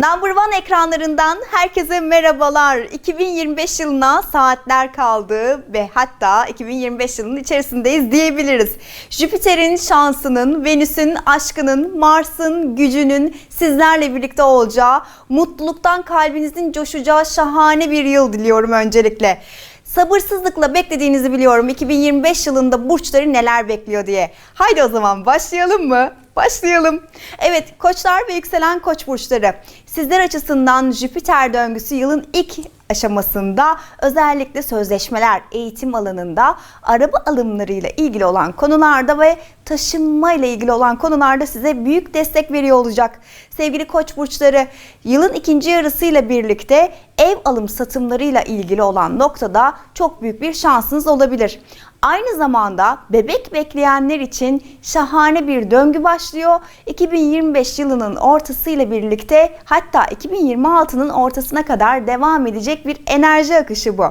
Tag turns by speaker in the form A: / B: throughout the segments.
A: Number One ekranlarından herkese merhabalar. 2025 yılına saatler kaldı ve hatta 2025 yılının içerisindeyiz diyebiliriz. Jüpiter'in şansının, Venüs'ün aşkının, Mars'ın gücünün sizlerle birlikte olacağı, mutluluktan kalbinizin coşacağı şahane bir yıl diliyorum öncelikle. Sabırsızlıkla beklediğinizi biliyorum 2025 yılında burçları neler bekliyor diye. Haydi o zaman başlayalım mı? Başlayalım. Evet koçlar ve yükselen koç burçları. Sizler açısından Jüpiter döngüsü yılın ilk aşamasında özellikle sözleşmeler, eğitim alanında, araba alımlarıyla ilgili olan konularda ve taşınma ile ilgili olan konularda size büyük destek veriyor olacak. Sevgili koç burçları, yılın ikinci yarısıyla birlikte ev alım satımlarıyla ilgili olan noktada çok büyük bir şansınız olabilir. Aynı zamanda bebek bekleyenler için şahane bir döngü başlıyor. 2025 yılının ortasıyla birlikte hatta 2026'nın ortasına kadar devam edecek bir enerji akışı bu.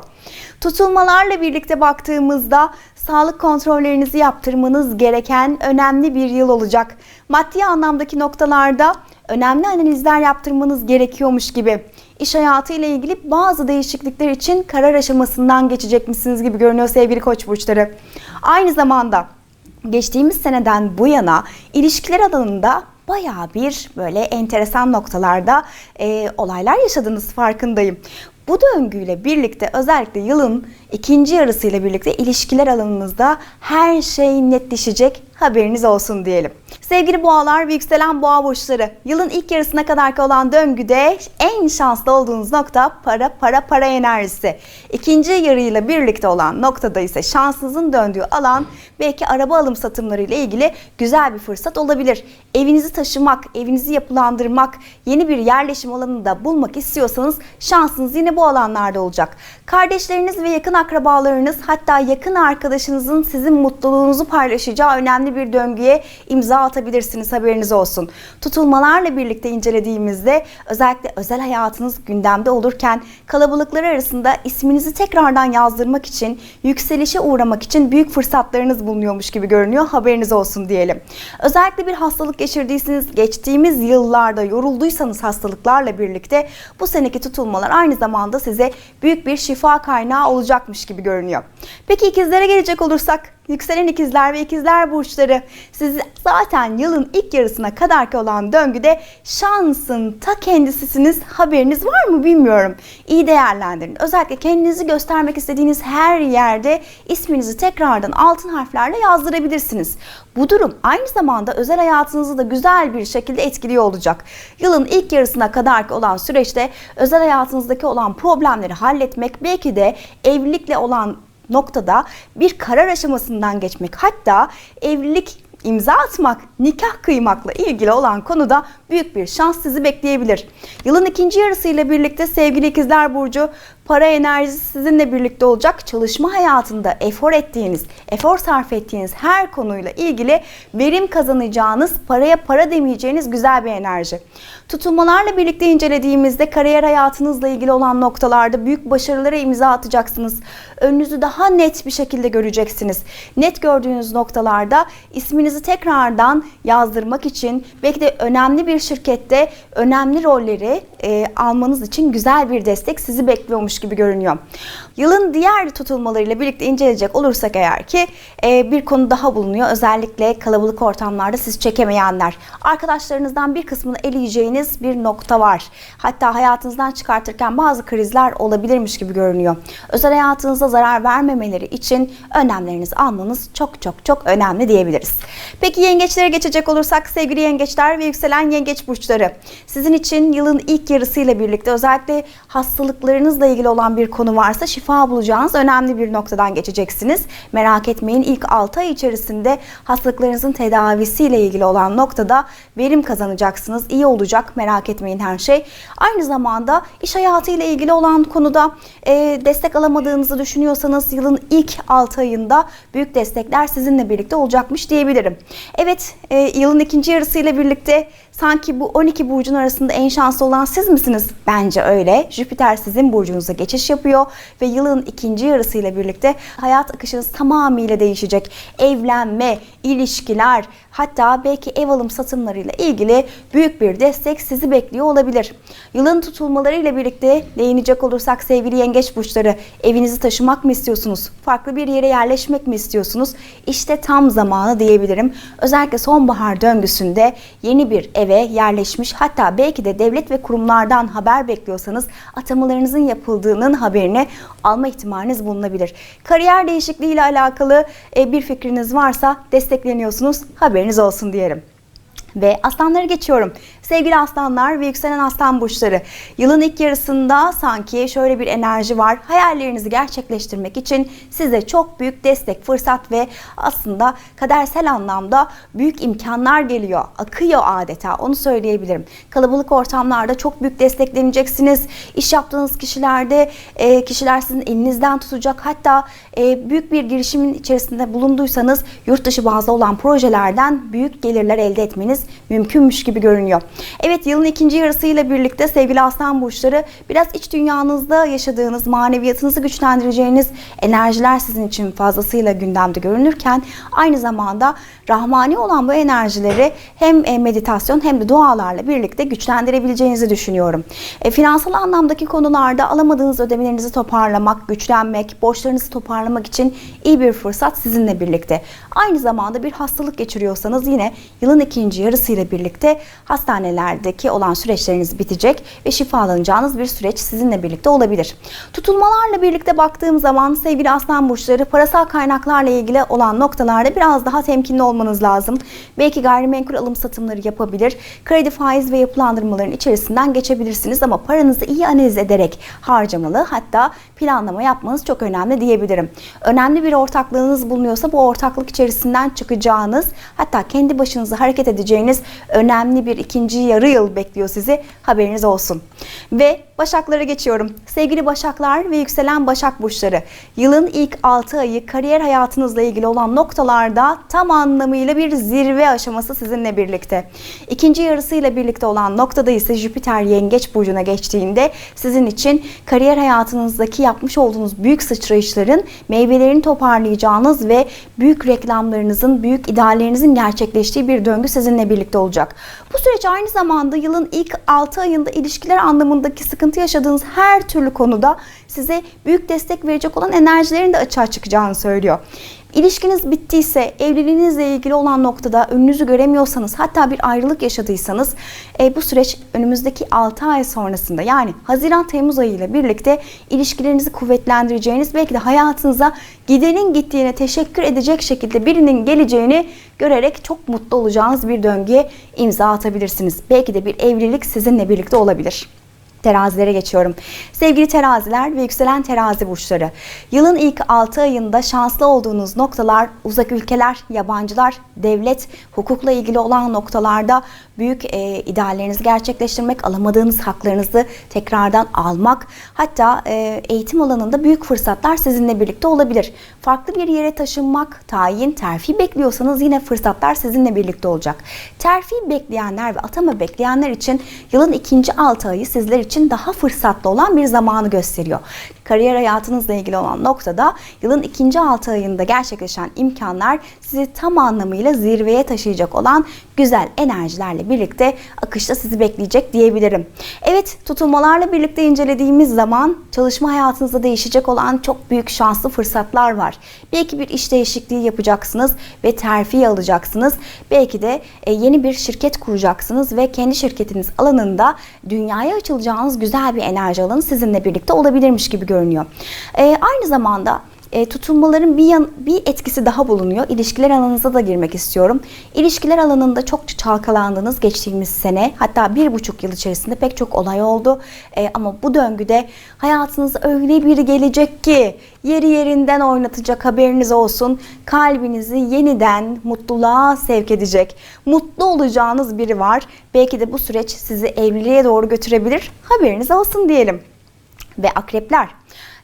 A: Tutulmalarla birlikte baktığımızda sağlık kontrollerinizi yaptırmanız gereken önemli bir yıl olacak. Maddi anlamdaki noktalarda önemli analizler yaptırmanız gerekiyormuş gibi. İş hayatı ile ilgili bazı değişiklikler için karar aşamasından geçecekmişsiniz gibi görünüyor sevgili koç burçları. Aynı zamanda geçtiğimiz seneden bu yana ilişkiler alanında bayağı bir böyle enteresan noktalarda e, olaylar yaşadığınız farkındayım. Bu döngüyle birlikte özellikle yılın ikinci yarısıyla birlikte ilişkiler alanınızda her şey netleşecek haberiniz olsun diyelim. Sevgili boğalar ve yükselen boğa burçları yılın ilk yarısına kadarki olan döngüde en şanslı olduğunuz nokta para para para enerjisi. İkinci yarıyla birlikte olan noktada ise şansınızın döndüğü alan belki araba alım satımları ile ilgili güzel bir fırsat olabilir. Evinizi taşımak, evinizi yapılandırmak, yeni bir yerleşim alanında bulmak istiyorsanız şansınız yine bu alanlarda olacak. Kardeşleriniz ve yakın akrabalarınız hatta yakın arkadaşınızın sizin mutluluğunuzu paylaşacağı önemli bir döngüye imza atabilirsiniz haberiniz olsun. Tutulmalarla birlikte incelediğimizde özellikle özel hayatınız gündemde olurken kalabalıklar arasında isminizi tekrardan yazdırmak için, yükselişe uğramak için büyük fırsatlarınız bulunuyormuş gibi görünüyor. Haberiniz olsun diyelim. Özellikle bir hastalık geçirdiyseniz, geçtiğimiz yıllarda yorulduysanız hastalıklarla birlikte bu seneki tutulmalar aynı zamanda size büyük bir şifa kaynağı olacakmış gibi görünüyor. Peki ikizlere gelecek olursak Yükselen ikizler ve ikizler burçları siz zaten yılın ilk yarısına kadarki olan döngüde şansın ta kendisisiniz haberiniz var mı bilmiyorum. İyi değerlendirin. Özellikle kendinizi göstermek istediğiniz her yerde isminizi tekrardan altın harflerle yazdırabilirsiniz. Bu durum aynı zamanda özel hayatınızı da güzel bir şekilde etkiliyor olacak. Yılın ilk yarısına kadarki olan süreçte özel hayatınızdaki olan problemleri halletmek belki de evlilikle olan noktada bir karar aşamasından geçmek hatta evlilik imza atmak, nikah kıymakla ilgili olan konuda büyük bir şans sizi bekleyebilir. Yılın ikinci yarısıyla birlikte sevgili ikizler burcu para enerjisi sizinle birlikte olacak. Çalışma hayatında efor ettiğiniz, efor sarf ettiğiniz her konuyla ilgili verim kazanacağınız, paraya para demeyeceğiniz güzel bir enerji. Tutulmalarla birlikte incelediğimizde kariyer hayatınızla ilgili olan noktalarda büyük başarılara imza atacaksınız. Önünüzü daha net bir şekilde göreceksiniz. Net gördüğünüz noktalarda isminizi tekrardan yazdırmak için belki de önemli bir şirkette önemli rolleri e, almanız için güzel bir destek sizi bekliyormuş gibi görünüyor. Yılın diğer tutulmalarıyla birlikte inceleyecek olursak eğer ki e, bir konu daha bulunuyor. Özellikle kalabalık ortamlarda siz çekemeyenler. Arkadaşlarınızdan bir kısmını eleyeceğiniz bir nokta var. Hatta hayatınızdan çıkartırken bazı krizler olabilirmiş gibi görünüyor. Özel hayatınıza zarar vermemeleri için önlemlerinizi almanız çok çok çok önemli diyebiliriz. Peki yengeçlere geçecek olursak sevgili yengeçler ve yükselen yengeç burçları. Sizin için yılın ilk yarısıyla birlikte özellikle hastalıklarınızla ilgili olan bir konu varsa şifa bulacağınız önemli bir noktadan geçeceksiniz. Merak etmeyin ilk 6 ay içerisinde hastalıklarınızın tedavisiyle ilgili olan noktada verim kazanacaksınız. İyi olacak merak etmeyin her şey. Aynı zamanda iş hayatı ile ilgili olan konuda e, destek alamadığınızı düşünüyorsanız yılın ilk 6 ayında büyük destekler sizinle birlikte olacakmış diyebilirim. Evet e, yılın ikinci yarısıyla birlikte Sanki bu 12 burcun arasında en şanslı olan siz misiniz? Bence öyle. Jüpiter sizin burcunuza geçiş yapıyor ve yılın ikinci yarısıyla birlikte hayat akışınız tamamıyla değişecek. Evlenme, ilişkiler, hatta belki ev alım satımlarıyla ilgili büyük bir destek sizi bekliyor olabilir. Yılın tutulmalarıyla birlikte değinecek olursak sevgili yengeç burçları evinizi taşımak mı istiyorsunuz? Farklı bir yere yerleşmek mi istiyorsunuz? İşte tam zamanı diyebilirim. Özellikle sonbahar döngüsünde yeni bir eve yerleşmiş hatta belki de devlet ve kurumlardan haber bekliyorsanız atamalarınızın yapıldığının haberini alma ihtimaliniz bulunabilir. Kariyer değişikliği ile alakalı e, bir fikriniz varsa destekleniyorsunuz. Haberiniz olsun diyelim. Ve aslanları geçiyorum. Sevgili aslanlar ve yükselen aslan burçları. Yılın ilk yarısında sanki şöyle bir enerji var. Hayallerinizi gerçekleştirmek için size çok büyük destek, fırsat ve aslında kadersel anlamda büyük imkanlar geliyor. Akıyor adeta onu söyleyebilirim. Kalabalık ortamlarda çok büyük destekleneceksiniz. İş yaptığınız kişilerde e, kişiler sizin elinizden tutacak. Hatta e, büyük bir girişimin içerisinde bulunduysanız yurt dışı bazlı olan projelerden büyük gelirler elde etmeniz mümkünmüş gibi görünüyor. Evet yılın ikinci yarısıyla birlikte sevgili aslan burçları biraz iç dünyanızda yaşadığınız, maneviyatınızı güçlendireceğiniz enerjiler sizin için fazlasıyla gündemde görünürken aynı zamanda rahmani olan bu enerjileri hem e, meditasyon hem de dualarla birlikte güçlendirebileceğinizi düşünüyorum. E, finansal anlamdaki konularda alamadığınız ödemelerinizi toparlamak, güçlenmek, borçlarınızı toparlamak için iyi bir fırsat sizinle birlikte. Aynı zamanda bir hastalık geçiriyorsanız yine yılın ikinci yarısıyla birlikte hastanelerdeki olan süreçleriniz bitecek ve şifalanacağınız bir süreç sizinle birlikte olabilir. Tutulmalarla birlikte baktığım zaman sevgili aslan burçları parasal kaynaklarla ilgili olan noktalarda biraz daha temkinli olmanız lazım. Belki gayrimenkul alım satımları yapabilir. Kredi faiz ve yapılandırmaların içerisinden geçebilirsiniz ama paranızı iyi analiz ederek harcamalı hatta planlama yapmanız çok önemli diyebilirim. Önemli bir ortaklığınız bulunuyorsa bu ortaklık içerisinden çıkacağınız hatta kendi başınıza hareket edeceğiniz önemli bir ikinci yarı yıl bekliyor sizi. Haberiniz olsun. Ve Başaklara geçiyorum. Sevgili Başaklar ve yükselen Başak burçları. Yılın ilk 6 ayı kariyer hayatınızla ilgili olan noktalarda tam anlamıyla bir zirve aşaması sizinle birlikte. İkinci yarısıyla birlikte olan noktada ise Jüpiter Yengeç burcuna geçtiğinde sizin için kariyer hayatınızdaki yapmış olduğunuz büyük sıçrayışların meyvelerini toparlayacağınız ve büyük reklamlarınızın, büyük ideallerinizin gerçekleştiği bir döngü sizinle birlikte olacak. Bu süreç aynı zamanda yılın ilk 6 ayında ilişkiler anlamındaki sıkıntı yaşadığınız her türlü konuda size büyük destek verecek olan enerjilerin de açığa çıkacağını söylüyor. İlişkiniz bittiyse, evliliğinizle ilgili olan noktada önünüzü göremiyorsanız, hatta bir ayrılık yaşadıysanız e, bu süreç önümüzdeki 6 ay sonrasında yani Haziran-Temmuz ayı ile birlikte ilişkilerinizi kuvvetlendireceğiniz, belki de hayatınıza gidenin gittiğine teşekkür edecek şekilde birinin geleceğini görerek çok mutlu olacağınız bir döngüye imza atabilirsiniz. Belki de bir evlilik sizinle birlikte olabilir. Terazilere geçiyorum. Sevgili teraziler ve yükselen terazi burçları. Yılın ilk 6 ayında şanslı olduğunuz noktalar uzak ülkeler, yabancılar, devlet, hukukla ilgili olan noktalarda büyük e, ideallerinizi gerçekleştirmek, alamadığınız haklarınızı tekrardan almak, hatta e, eğitim alanında büyük fırsatlar sizinle birlikte olabilir. Farklı bir yere taşınmak, tayin, terfi bekliyorsanız yine fırsatlar sizinle birlikte olacak. Terfi bekleyenler ve atama bekleyenler için yılın ikinci 6 ayı sizler için daha fırsatlı olan bir zamanı gösteriyor. Kariyer hayatınızla ilgili olan noktada yılın ikinci 6 ayında gerçekleşen imkanlar sizi tam anlamıyla zirveye taşıyacak olan güzel enerjilerle birlikte akışta sizi bekleyecek diyebilirim. Evet tutulmalarla birlikte incelediğimiz zaman çalışma hayatınızda değişecek olan çok büyük şanslı fırsatlar var. Belki bir iş değişikliği yapacaksınız ve terfi alacaksınız. Belki de e, yeni bir şirket kuracaksınız ve kendi şirketiniz alanında dünyaya açılacağınız güzel bir enerji alanı sizinle birlikte olabilirmiş gibi görünüyor. E, aynı zamanda e, tutulmaların bir, yan, bir etkisi daha bulunuyor. İlişkiler alanınıza da girmek istiyorum. İlişkiler alanında çok çalkalandınız geçtiğimiz sene. Hatta bir buçuk yıl içerisinde pek çok olay oldu. E, ama bu döngüde hayatınıza öyle bir gelecek ki yeri yerinden oynatacak haberiniz olsun. Kalbinizi yeniden mutluluğa sevk edecek. Mutlu olacağınız biri var. Belki de bu süreç sizi evliliğe doğru götürebilir. Haberiniz olsun diyelim. Ve akrepler.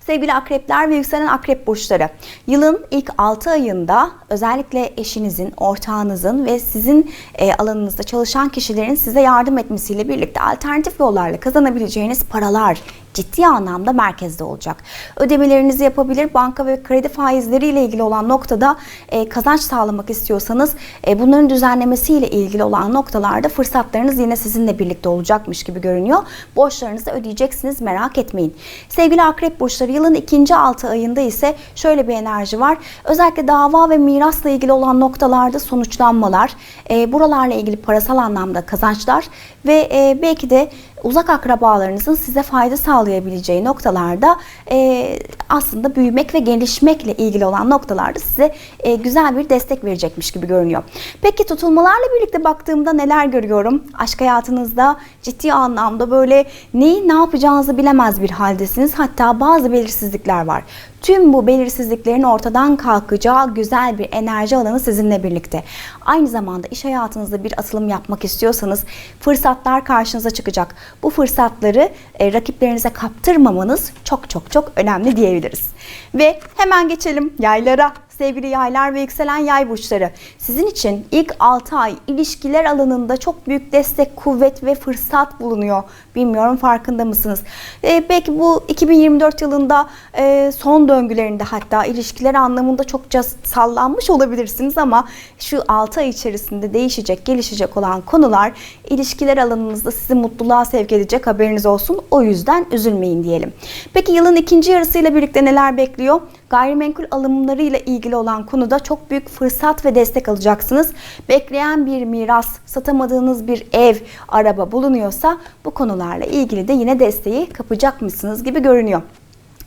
A: Sevgili akrepler ve yükselen akrep burçları. Yılın ilk 6 ayında özellikle eşinizin, ortağınızın ve sizin e, alanınızda çalışan kişilerin size yardım etmesiyle birlikte alternatif yollarla kazanabileceğiniz paralar, ciddi anlamda merkezde olacak. Ödemelerinizi yapabilir, banka ve kredi faizleri ile ilgili olan noktada e, kazanç sağlamak istiyorsanız e, bunların düzenlemesiyle ilgili olan noktalarda fırsatlarınız yine sizinle birlikte olacakmış gibi görünüyor. Borçlarınızı ödeyeceksiniz merak etmeyin. Sevgili akrep burçları yılın ikinci altı ayında ise şöyle bir enerji var. Özellikle dava ve mirasla ilgili olan noktalarda sonuçlanmalar, e, buralarla ilgili parasal anlamda kazançlar ve e, belki de uzak akrabalarınızın size fayda sağlayabileceği noktalarda e, aslında büyümek ve gelişmekle ilgili olan noktalarda size e, güzel bir destek verecekmiş gibi görünüyor. Peki tutulmalarla birlikte baktığımda neler görüyorum? Aşk hayatınızda ciddi anlamda böyle neyi ne yapacağınızı bilemez bir haldesiniz. Hatta bazı belirsizlikler var. Tüm bu belirsizliklerin ortadan kalkacağı güzel bir enerji alanı sizinle birlikte. Aynı zamanda iş hayatınızda bir atılım yapmak istiyorsanız fırsatlar karşınıza çıkacak. Bu fırsatları e, rakiplerinize kaptırmamanız çok çok çok önemli diyebiliriz. Ve hemen geçelim yaylara. Sevgili yaylar ve yükselen yay burçları. Sizin için ilk 6 ay ilişkiler alanında çok büyük destek, kuvvet ve fırsat bulunuyor. Bilmiyorum farkında mısınız? Ee, belki bu 2024 yılında e, son döngülerinde hatta ilişkiler anlamında çokça sallanmış olabilirsiniz ama şu 6 ay içerisinde değişecek, gelişecek olan konular ilişkiler alanınızda sizi mutluluğa sevk edecek haberiniz olsun. O yüzden üzülmeyin diyelim. Peki yılın ikinci yarısıyla birlikte neler bekliyor? Gayrimenkul alımlarıyla ilgili olan konuda çok büyük fırsat ve destek alacaksınız. Bekleyen bir miras, satamadığınız bir ev, araba bulunuyorsa bu konularla ilgili de yine desteği kapacak mısınız gibi görünüyor.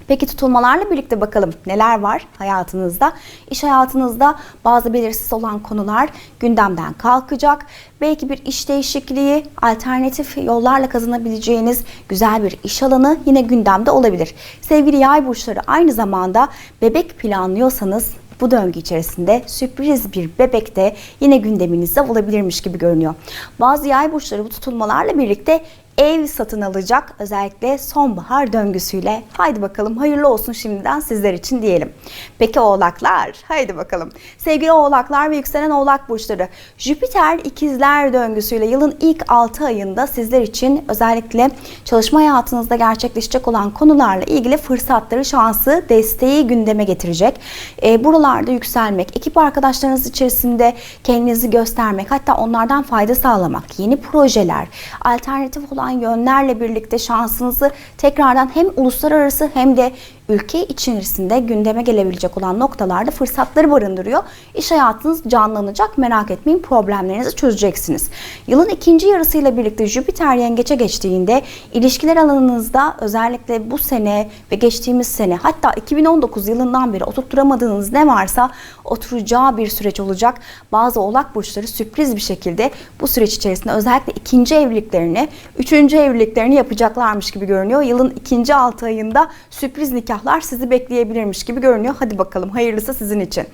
A: Peki tutulmalarla birlikte bakalım neler var hayatınızda? İş hayatınızda bazı belirsiz olan konular gündemden kalkacak. Belki bir iş değişikliği, alternatif yollarla kazanabileceğiniz güzel bir iş alanı yine gündemde olabilir. Sevgili yay burçları aynı zamanda bebek planlıyorsanız bu döngü içerisinde sürpriz bir bebek de yine gündeminizde olabilirmiş gibi görünüyor. Bazı yay burçları bu tutulmalarla birlikte ev satın alacak özellikle sonbahar döngüsüyle. Haydi bakalım hayırlı olsun şimdiden sizler için diyelim. Peki oğlaklar haydi bakalım. Sevgili oğlaklar ve yükselen oğlak burçları Jüpiter ikizler döngüsüyle yılın ilk 6 ayında sizler için özellikle çalışma hayatınızda gerçekleşecek olan konularla ilgili fırsatları, şansı, desteği gündeme getirecek. E, buralarda yükselmek, ekip arkadaşlarınız içerisinde kendinizi göstermek, hatta onlardan fayda sağlamak, yeni projeler, alternatif olan yönlerle birlikte şansınızı tekrardan hem uluslararası hem de ülke içerisinde gündeme gelebilecek olan noktalarda fırsatları barındırıyor. İş hayatınız canlanacak merak etmeyin problemlerinizi çözeceksiniz. Yılın ikinci yarısıyla birlikte Jüpiter yengeçe geçtiğinde ilişkiler alanınızda özellikle bu sene ve geçtiğimiz sene hatta 2019 yılından beri oturtturamadığınız ne varsa oturacağı bir süreç olacak. Bazı oğlak burçları sürpriz bir şekilde bu süreç içerisinde özellikle ikinci evliliklerini, üçüncü evliliklerini yapacaklarmış gibi görünüyor. Yılın ikinci altı ayında sürpriz nikah nikahlar sizi bekleyebilirmiş gibi görünüyor. Hadi bakalım hayırlısı sizin için.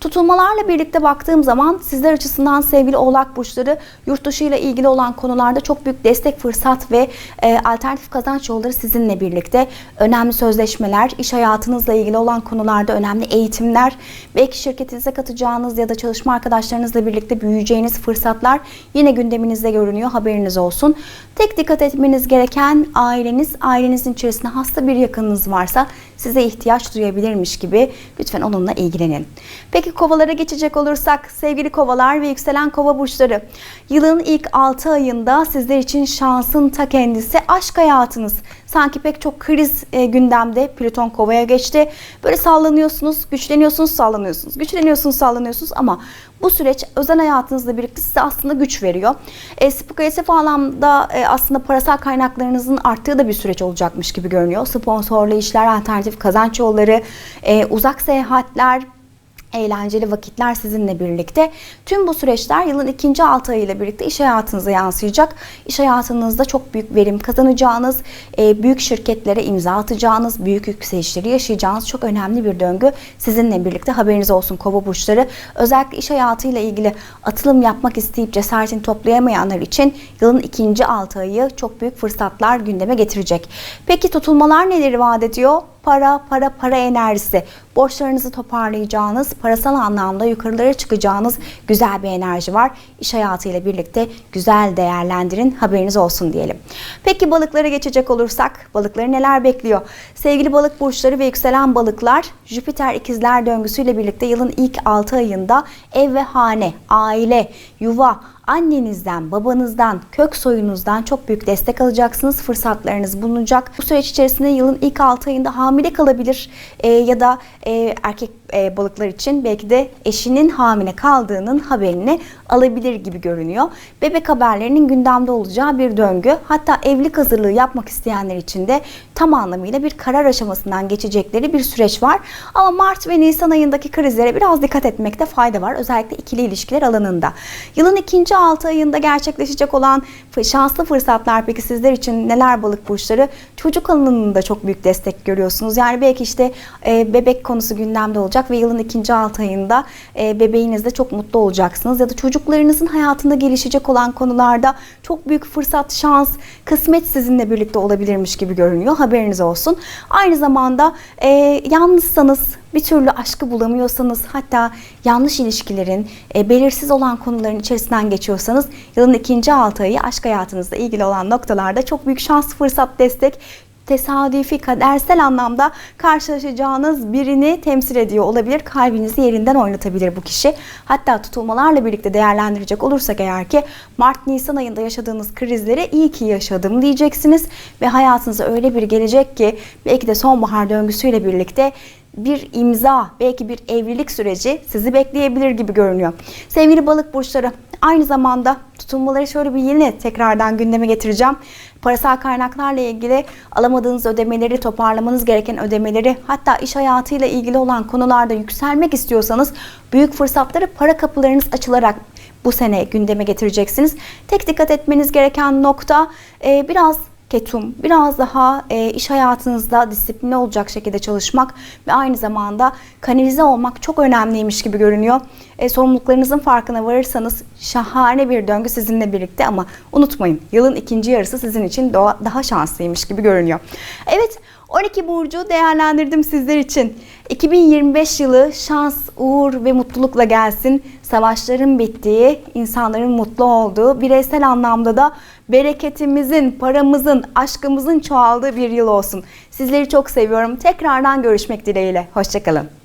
A: Tutulmalarla birlikte baktığım zaman sizler açısından sevgili oğlak burçları yurt dışı ile ilgili olan konularda çok büyük destek, fırsat ve e, alternatif kazanç yolları sizinle birlikte. Önemli sözleşmeler, iş hayatınızla ilgili olan konularda önemli eğitimler, belki şirketinize katacağınız ya da çalışma arkadaşlarınızla birlikte büyüyeceğiniz fırsatlar yine gündeminizde görünüyor. Haberiniz olsun. Tek dikkat etmeniz gereken aileniz, ailenizin içerisinde hasta bir yakınınız varsa size ihtiyaç duyabilirmiş gibi lütfen onunla ilgilenin. Peki kovalara geçecek olursak sevgili kovalar ve yükselen kova burçları yılın ilk 6 ayında sizler için şansın ta kendisi aşk hayatınız. Sanki pek çok kriz e, gündemde Plüton kovaya geçti. Böyle sallanıyorsunuz, güçleniyorsunuz, sallanıyorsunuz. Güçleniyorsunuz, sallanıyorsunuz ama bu süreç özel hayatınızla birlikte size aslında güç veriyor. E, spekülatif anlamda e, aslında parasal kaynaklarınızın arttığı da bir süreç olacakmış gibi görünüyor. Sponsorlu işler, alternatif kazanç yolları, e, uzak seyahatler, eğlenceli vakitler sizinle birlikte. Tüm bu süreçler yılın ikinci altı ayı ile birlikte iş hayatınıza yansıyacak. İş hayatınızda çok büyük verim kazanacağınız, e, büyük şirketlere imza atacağınız, büyük yükselişleri yaşayacağınız çok önemli bir döngü sizinle birlikte haberiniz olsun kova burçları. Özellikle iş hayatıyla ilgili atılım yapmak isteyip cesaretini toplayamayanlar için yılın ikinci altı ayı çok büyük fırsatlar gündeme getirecek. Peki tutulmalar neleri vaat ediyor? Para, para, para enerjisi. Borçlarınızı toparlayacağınız, parasal anlamda yukarılara çıkacağınız güzel bir enerji var. İş hayatıyla birlikte güzel değerlendirin, haberiniz olsun diyelim. Peki balıklara geçecek olursak, balıkları neler bekliyor? Sevgili balık burçları ve yükselen balıklar, Jüpiter ikizler döngüsüyle birlikte yılın ilk 6 ayında ev ve hane, aile, yuva, annenizden, babanızdan, kök soyunuzdan çok büyük destek alacaksınız. Fırsatlarınız bulunacak. Bu süreç içerisinde yılın ilk 6 ayında hamile kalabilir e, ya da e, erkek e, balıklar için belki de eşinin hamile kaldığının haberini alabilir gibi görünüyor. Bebek haberlerinin gündemde olacağı bir döngü. Hatta evlilik hazırlığı yapmak isteyenler için de tam anlamıyla bir karar aşamasından geçecekleri bir süreç var. Ama Mart ve Nisan ayındaki krizlere biraz dikkat etmekte fayda var. Özellikle ikili ilişkiler alanında. Yılın ikinci 6 ayında gerçekleşecek olan şanslı fırsatlar peki sizler için neler balık burçları? Çocuk alanında çok büyük destek görüyorsunuz. Yani belki işte e, bebek konusu gündemde olacak ve yılın ikinci 6 ayında e, bebeğinizde çok mutlu olacaksınız. Ya da çocuklarınızın hayatında gelişecek olan konularda çok büyük fırsat, şans, kısmet sizinle birlikte olabilirmiş gibi görünüyor. Haberiniz olsun. Aynı zamanda e, yalnızsanız bir türlü aşkı bulamıyorsanız hatta yanlış ilişkilerin e, belirsiz olan konuların içerisinden geçiyorsanız yılın ikinci altı ayı aşk hayatınızla ilgili olan noktalarda çok büyük şans, fırsat, destek tesadüfi, kadersel anlamda karşılaşacağınız birini temsil ediyor olabilir. Kalbinizi yerinden oynatabilir bu kişi. Hatta tutulmalarla birlikte değerlendirecek olursak eğer ki Mart-Nisan ayında yaşadığınız krizleri iyi ki yaşadım diyeceksiniz. Ve hayatınıza öyle bir gelecek ki belki de sonbahar döngüsüyle birlikte bir imza, belki bir evlilik süreci sizi bekleyebilir gibi görünüyor. Sevgili balık burçları, aynı zamanda tutulmaları şöyle bir yine tekrardan gündeme getireceğim. Parasal kaynaklarla ilgili alamadığınız ödemeleri, toparlamanız gereken ödemeleri, hatta iş hayatıyla ilgili olan konularda yükselmek istiyorsanız büyük fırsatları para kapılarınız açılarak bu sene gündeme getireceksiniz. Tek dikkat etmeniz gereken nokta e, biraz ketum, biraz daha e, iş hayatınızda disiplinli olacak şekilde çalışmak ve aynı zamanda kanalize olmak çok önemliymiş gibi görünüyor. E, sorumluluklarınızın farkına varırsanız şahane bir döngü sizinle birlikte ama unutmayın yılın ikinci yarısı sizin için daha şanslıymış gibi görünüyor. Evet 12 burcu değerlendirdim sizler için. 2025 yılı şans, uğur ve mutlulukla gelsin. Savaşların bittiği, insanların mutlu olduğu, bireysel anlamda da bereketimizin, paramızın, aşkımızın çoğaldığı bir yıl olsun. Sizleri çok seviyorum. Tekrardan görüşmek dileğiyle. Hoşçakalın.